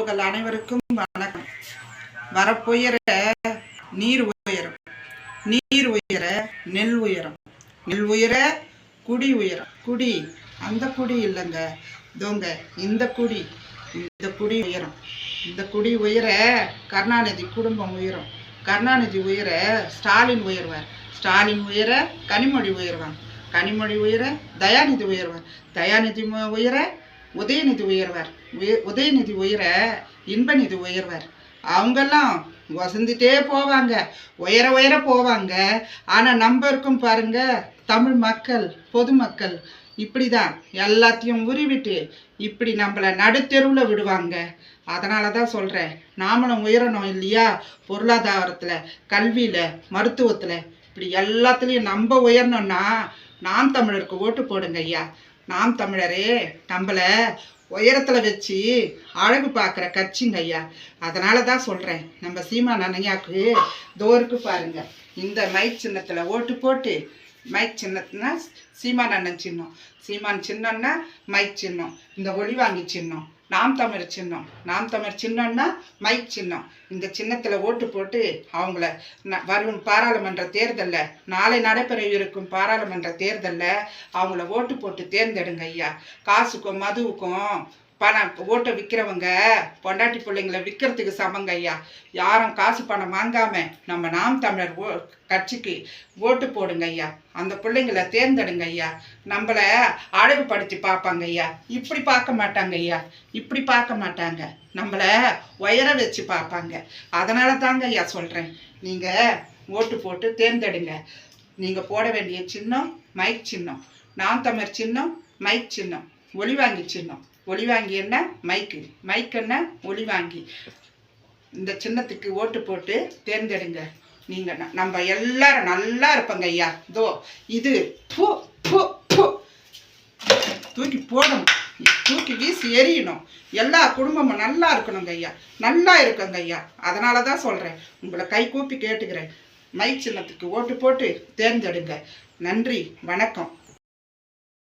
உறவுகள் அனைவருக்கும் வணக்கம். வரப்புயர நீர் உயரம் நீர் உயர நெல் உயரம் நெல் உயர குடி உயரம். குடி அந்த குடி இல்லைங்க. தோங்க இந்த குடி இந்த குடி உயரம். இந்த குடி உயர கருணாநிதி குடும்பம் உயரும். கருணாநிதி உயர ஸ்டாலின் உயர்வார். ஸ்டாலின் உயர கனிமொழி உயர்வாங்க கனிமொழி உயர தயாநிதி உயர்வார். தயாநிதி உயர உதயநிதி உயர்வார். உதயநிதி உயர இன்பநிதி உயர்வார். அவங்கெல்லாம் வசந்துட்டே போவாங்க. உயர உயர போவாங்க. ஆனால் நம்ம இருக்கும் பாருங்க தமிழ் மக்கள் பொதுமக்கள் இப்படி தான் எல்லாத்தையும் உருவிட்டு இப்படி நம்மளை நடுத்தெருவில் விடுவாங்க. அதனால தான் சொல்கிறேன் நாமளும் உயரணும் இல்லையா? பொருளாதாரத்தில் கல்வியில் மருத்துவத்தில். இப்படி எல்லாத்துலேயும் நம்ம உயரணும்னா நாம் தமிழருக்கு ஓட்டு போடுங்க ஐயா. நாம் தமிழரே நம்மளை உயரத்தில் வச்சு அழகு பார்க்குற கட்சிங்க ஐயா. அதனால தான் சொல்கிறேன் நம்ம சீமான் அண்ணையாக்கு தோருக்கு பாருங்க. இந்த மைக் சின்னத்தில் ஓட்டு போட்டு மைக் சின்னத்துனா சீமான் அண்ணன் சின்னம். சீமான் சின்னம்னா மைக் சின்னம். இந்த ஒளிவாங்கி சின்னம். நாம் தமிழ் சின்னம். நாம் தமிழ் சின்னம்னா மைக் சின்னம். இந்த சின்னத்தில் ஓட்டு போட்டு அவங்கள வரும் பாராளுமன்ற தேர்தலில் நாளை நடைபெற இருக்கும் பாராளுமன்ற தேர்தலில் அவங்கள ஓட்டு போட்டு தேர்ந்தெடுங்க ஐயா. காசுக்கும் மதுவுக்கும் பணம் ஓட்டை விற்கிறவங்க பொண்டாட்டி பிள்ளைங்களை விற்கிறதுக்கு சமங்க ஐயா. யாரும் காசு பணம் வாங்காம நம்ம நாம் தமிழர் ஓ கட்சிக்கு ஓட்டு போடுங்க ஐயா. அந்த பிள்ளைங்களை தேர்ந்தெடுங்க ஐயா. நம்மளை அழகுபடுத்தி பார்ப்பாங்க ஐயா. இப்படி பார்க்க மாட்டாங்க ஐயா. இப்படி பார்க்க மாட்டாங்க. நம்மளை உயர வச்சு பார்ப்பாங்க. அதனால தாங்க ஐயா சொல்கிறேன் நீங்கள் ஓட்டு போட்டு தேர்ந்தெடுங்க. நீங்கள் போட வேண்டிய சின்னம் மைக் சின்னம். நாம் தமிழ் சின்னம் மைக் சின்னம். ஒளிவாங்கி சின்னம். ஒளிவாங்கி என்ன? மைக்கு மைக் என்ன? ஒளிவாங்கி இந்த சின்னத்துக்கு ஓட்டு போட்டு தேர்ந்தெடுங்க. நீங்கள் நம்ம எல்லாரும் நல்லா இருப்பங்க ஐயா. இதோ இது பூ பூ தூக்கி போடணும். தூக்கி வீசி எரியணும் எல்லா குடும்பமும் நல்லா இருக்கணுங்க ஐயா. நல்லா இருக்குங்க ஐயா. அதனால தான் சொல்கிறேன் உங்களை கை கூப்பி கேட்டுக்கிறேன். மைக் சின்னத்துக்கு ஓட்டு போட்டு தேர்ந்தெடுங்க. நன்றி. வணக்கம்.